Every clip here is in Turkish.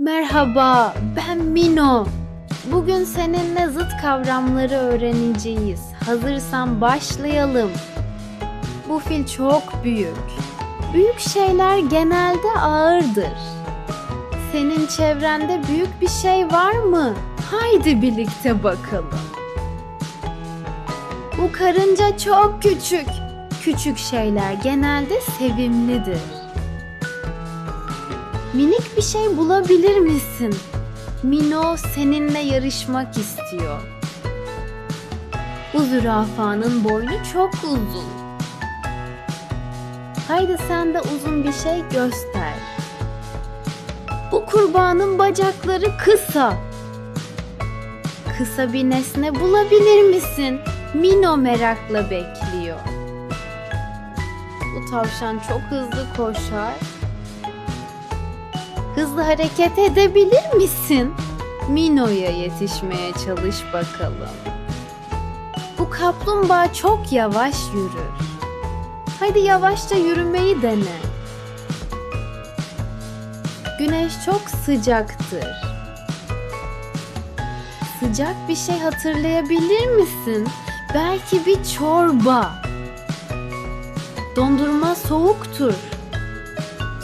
Merhaba, ben Mino. Bugün seninle zıt kavramları öğreneceğiz. Hazırsan başlayalım. Bu fil çok büyük. Büyük şeyler genelde ağırdır. Senin çevrende büyük bir şey var mı? Haydi birlikte bakalım. Bu karınca çok küçük. Küçük şeyler genelde sevimlidir. Minik bir şey bulabilir misin? Mino seninle yarışmak istiyor. Bu zürafanın boynu çok uzun. Haydi sen de uzun bir şey göster. Bu kurbanın bacakları kısa. Kısa bir nesne bulabilir misin? Mino merakla bekliyor. Bu tavşan çok hızlı koşar. Hızlı hareket edebilir misin? Mino'ya yetişmeye çalış bakalım. Bu kaplumbağa çok yavaş yürür. Hadi yavaşça yürümeyi dene. Güneş çok sıcaktır. Sıcak bir şey hatırlayabilir misin? Belki bir çorba. Dondurma soğuktur.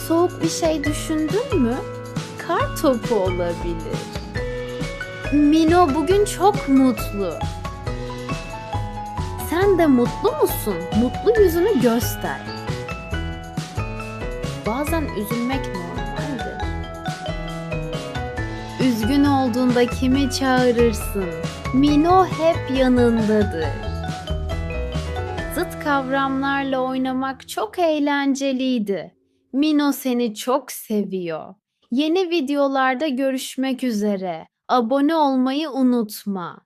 Soğuk bir şey düşündün mü? Kar topu olabilir. Mino bugün çok mutlu. Sen de mutlu musun? Mutlu yüzünü göster. Bazen üzülmek normaldir. Üzgün olduğunda kimi çağırırsın? Mino hep yanındadır. Zıt kavramlarla oynamak çok eğlenceliydi. Mino seni çok seviyor. Yeni videolarda görüşmek üzere. Abone olmayı unutma.